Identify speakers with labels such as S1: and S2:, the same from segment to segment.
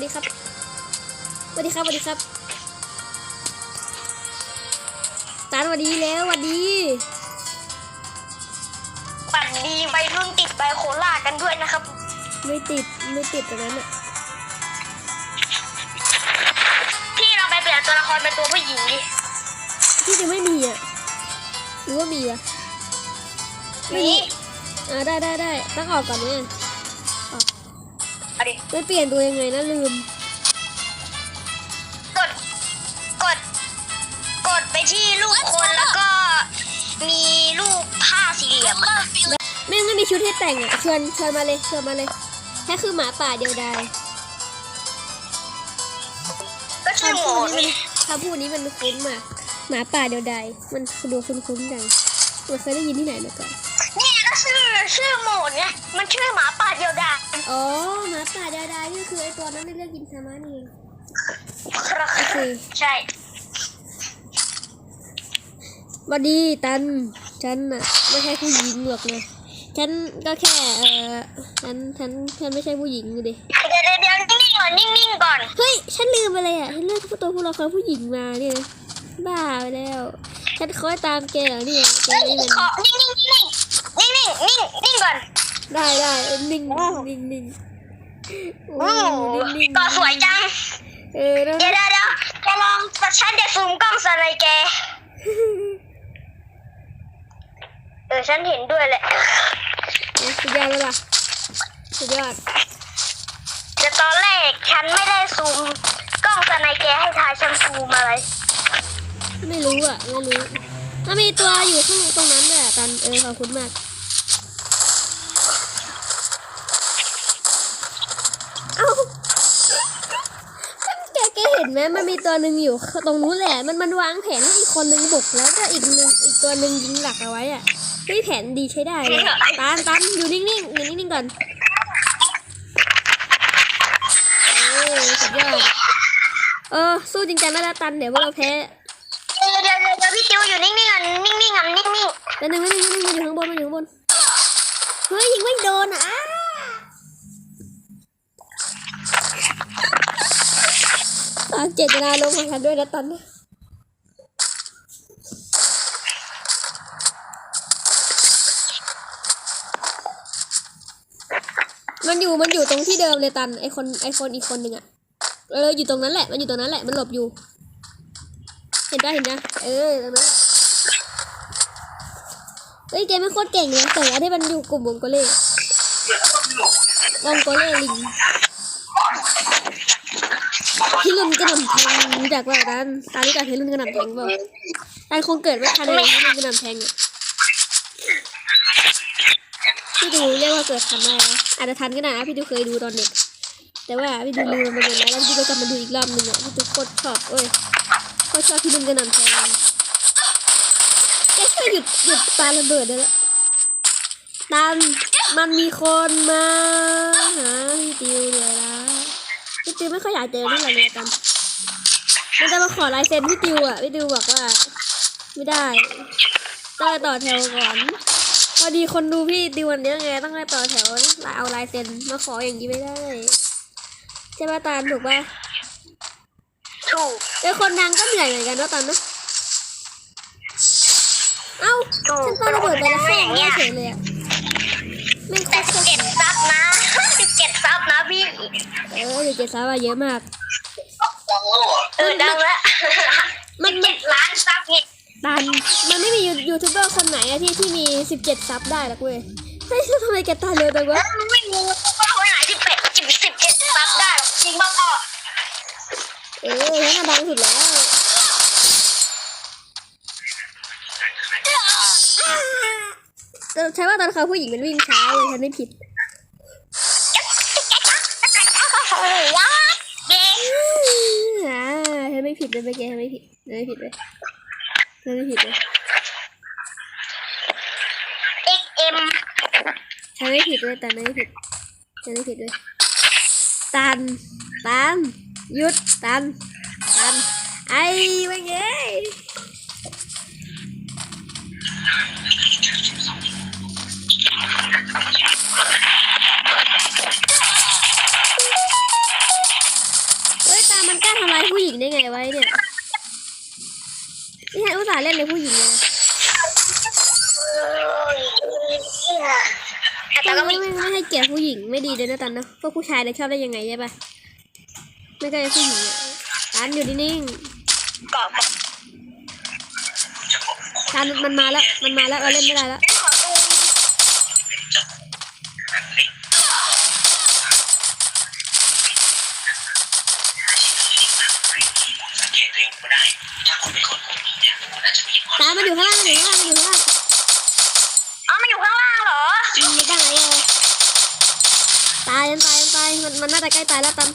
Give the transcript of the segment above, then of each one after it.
S1: วัสดีครับสวัสดีครับสวัสดีครับตานสวัสดีแล้วสวัสดี
S2: บัตรดีวัยรุ่นติดไบโคล่ากันด้วยนะครับ
S1: ไม่ติดไม่ติดตรงนั้นอะ
S2: พี่เราไปเปลี่ยนตัวละครเป็นตัวผู้หญิงดิ
S1: ที่จะไม่มีอะหรือว่ามีวะ
S2: นี่
S1: อ่าได้ได้ได้ต้องออกก่อนไหมอะ
S2: เอาดิ
S1: ไม่เปลี่ยนตัวยังไงนะลืม
S2: กด กด กดไปที่รูปคนแล้วก็มีรูปผ้าสี่เหลี่ยมอะ
S1: แม่งไม่มีชุดให้แต่งอะเชิญเชิญมาเลยเชิญมาเลยแค่คือหมาป่าเดียวดาย
S2: ก็ชื่อ
S1: คำ
S2: โหม
S1: พูด
S2: ด
S1: นี้
S2: นี่
S1: มันคำพูดนี้มันคุ้นมากหมาป่าเดียวดายมันดูคุ้นๆจังมันเคยได้ยินที่ไหนมาก่อน
S2: นี่ก็ชื่อชื่อโหมดไงมันชื่อหมาป่า เดียวดาย
S1: อ๋อหมาป่าเดียวดายนี่คือไอตัวนั้นในเรื่องกินซามานี่เอง
S2: ครับ
S1: โอเค
S2: ใช่
S1: สวัสดีตัน ฉันอะไม่ใช่ผู้หญิงหรอกนะฉันก็แค่เออฉันฉันฉันไม่ใช่ผู้หญิงดูดิ
S2: เดี๋ยวเดี๋ยวเดี๋ยวนิ่งๆก่อนนิ่งๆก่อน
S1: เฮ้ยฉันลืมไปเลยอะฉันเลือกตัวผู้ละครผู้หญิงมาเนี่ยนะบ้าไปแล้ว ฉันคอยตามแกเหรอเนี่ยแก
S2: เฮ้ย
S1: นี่มัน
S2: ขอนิ่งๆนิ่งๆนิ่งๆนิ่งๆนิ่งๆก่อน
S1: ได้ได้เออนิ่งนิ่งนิ่งโอ้
S2: โอ้โห
S1: นิ่ง
S2: ต่อสวยจัง
S1: เออแล้ว
S2: เดี๋ยวเดี๋ยวเดี๋ยวจะลองแต่ฉันจะซูมกล้องสไลด์แก เออฉันเห็นด้วยแหละ
S1: สุดยอดเลยล่ะสุดยอด
S2: แต่ตอนแรกฉันไม่ได้ซูมกล้องสไลด์แกให้ทายฉันซูมอะไร
S1: ไม่รู้อะ ไม่รู้ถ้ามีตัวอยู่ข้างตรงนั้นด้วยอะตันเออขอบคุณมาก เอ้าแกแกเห็นไหมมันมีตัวหนึ่งอยู่ตรงนู้นแหละมันมันวางแผนให้อีกคนนึงบุกแล้วก็อีกหนึ่งอีกตัวหนึ่งยิงหลักเอาไว้อะนี่แผนดีใช้ได้เลยตันตันอยู่นิ่งๆอยู่นิ่งๆก่อนเออสุดยอดเออสู้จริงจังได้แล้วตันเดี๋ยวพวกเราแพ้
S2: เดี๋ยวเดี๋ยวเดี๋ยวเดี๋ยวพี่จิวอยู่นิ่งๆก่อนนิ่งๆก่อนนิ่ง
S1: แล้วหนึ่งแล้วหนึ่งแล้วหนึ่งมันอยู่ข้างบนมันอยู่ข้างบนเฮ้ยยิงไม่โดนอะ เจตนาลงของฉันด้วยนะตันนะมันอยู่มันอยู่ตรงที่เดิมเลยตันไอคนไอคนอีกคนหนึ่งอะเอออยู่ตรงนั้นแหละมันอยู่ตรงนั้นแหละมันหลบอยู่ เห็นปะเห็นปะเออตรงนั้นเฮ้ยเกมไม่โคตรเก่งเลยแต่ว่าที่มันอยู่กลุ่มวงโกเล่วงโกเล่ลิง พี่รุ่นกระหน่ำแทงรู้จักว่าตานตารู้จักพี่รุ่นกระหน่ำแทงเปล่าตานคงเกิดไม่ทันเลยพี่รุ่นกระหน่ำแทงอะพี่ดูเรียกว่าเกิดทันได้นะอาจจะทันก็ได้นะพี่ดูเคยดูตอนเด็ก แต่ว่าพี่ดูลืมมันไปแล้วแล้วพี่ก็กลับมาดูอีกรอบหนึ่งอะพี่ดูโคตรชอบเอ้ยโคตรชอบพี่รุ่นกระหน่ำแทงแกช่วยหยุดหยุดปาระเบิดได้แล้วตันมันมีคนมาหาพี่ติวเลยนะ พี่ติวไม่ค่อยอยากเจอเท่าไหร่เลยตัน มันจะมาขอลายเซ็นพี่ติวอะพี่ติวบอกว่า ไม่ได้ต้องไปต่อแถวก่อนพอดีคนดูพี่ติววันเนี้ยไงต้องไปต่อแถวเอาลายเซ็นมาขออย่างนี้ไม่ได้ใช่ป่ะตาลถูกป่ะ
S2: ๆถูก
S1: เป็นคนดังก็เหนื่อยเหมือนกันเนาะตันนะเอ้า
S2: ถูก
S1: ฉันปาระเบิดไปแล้วแค่ไม่เฉยเลยอะแม่งโค
S2: แต่
S1: ตรโคตร
S2: เจ็ดซับนะเจ็ด ซับนะพี่
S1: เออเดี๋ยวเจ็ดซับอะเยอะมาก
S2: เออดังแล้ว
S1: มันมัน
S2: เจ็ดล้านซับเนี่ย
S1: ตันมันไม่มียูยูทูบเบอร์คนไหนอะที่ที่มีสิบเจ็ดซับได้หรอกเว้ยเฮ้ยทำไมแกตายเร็วจังวะ
S2: ไม่รู้ว่าคนไหนที่เป็ดจิบสิบเจ็ดซับได้หรอกจริงป่ะพ่อ
S1: เออฉันน่ะดังสุดแล้วแต่ใช่ว่าตอนเขาผู้หญิงมันวิ่งช้าเลยฉันไม่ผิด
S2: โอ้ย ว้าเย้
S1: อ่าฉันไม่ผิดเลยเมื่อกี้ฉันไม่ผิดฉันไม่ผิดเลยฉันไม่ผิดเลย
S2: เอ็กเอ็ม
S1: ฉันไม่ผิดเลยแต่ฉันไม่ผิดฉันไม่ผิดเลยตันตันหยุดตันตันไอ้เว้ยเย้
S2: แต่
S1: ตั
S2: ก็
S1: น
S2: ไม่
S1: ไม่ไม่ให้เกียรติผู้หญิงไม่ดีเลยนะตันเนาะพวกผู้ชายเลยชอบได้ยังไงใช่ปะไม่ใช่ผู้หญิงอะตันอยู่นิ่ง
S2: เกาะกับ
S1: ๆตันมันมาแล้วมันมาแล้วเราเล่นไม่ได้แล้ว
S2: ขอดู
S1: ตามมันอยู่ข้างล่างมันอยู่ข้างล่าง มัน
S2: น่า
S1: จะใกล้ตายแล้วตัน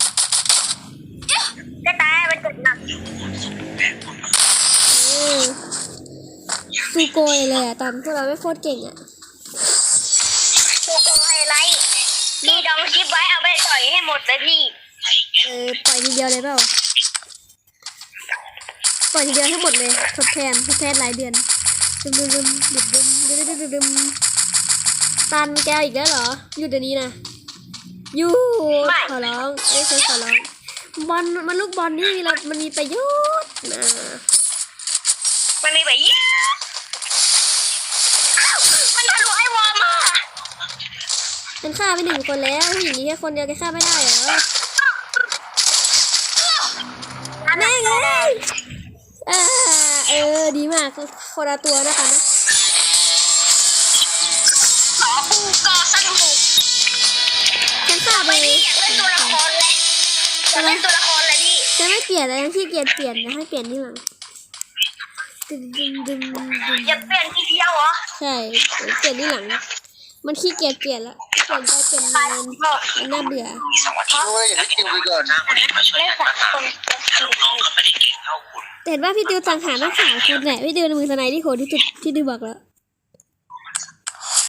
S2: ใกล้ตายมันจุดหนัก
S1: สูโกยเลยอะตันพวกเราไม่โคตรเก่งอะ
S2: ซูโกยไรพี่ดองคิปไว้เอาไปต่อยให้หมดเลยพี่
S1: เออปล่อยทีเดียวเลยเปล่าปล่อยทีเดียวให้หมดเลยทดแทนทดแทนหลายเดือนดึมดึมดึมดึมดึมดึมดึมตันแกอีกแล้วเหรอหยุดเดี๋ยวนี้นะ ยุดขอร้องเอ้ยเคยขอร้องบอลมันลูกบอลนี่เรามันมีประโยชน์นะ
S2: มันมีแบบยี่อ้าวมันทะลุไอ้วอลมา
S1: เป็นฆ่าไปหนึ่งคนแล้วผู้หญิงนี้แค่คนเดียวแกฆ่าไม่ได้เหรอแม่งเอ้ยอ่าเออดีมากคนละตัวนะคะนะ
S2: อยากเล่นตัวละครเลยพี่
S1: ฉันไม่เปลี่ยนเลยฉันขี้เกียจเปลี่ยนนะให้เปลี่ยนที่หลังดึมดึมดึมดึม
S2: อย่าเปลี่ยนทีเดียวเหรอ
S1: ใช่เปลี่ยนที่หลัง มันขี้เกียจเปลี่ยนละเปลี่ยนไปเปลี่ยนมามันมันน่าเบื่อ
S3: รู้ว่าอย่างนี้คิวไปก่อน
S2: เล่นสามคน
S1: แต่เห็นว่าพี่ดิวสังหารทั้งสามคนแหละพี่ดิวมือสไนที่โหดที่สุดที่ดิวบอกแล้ว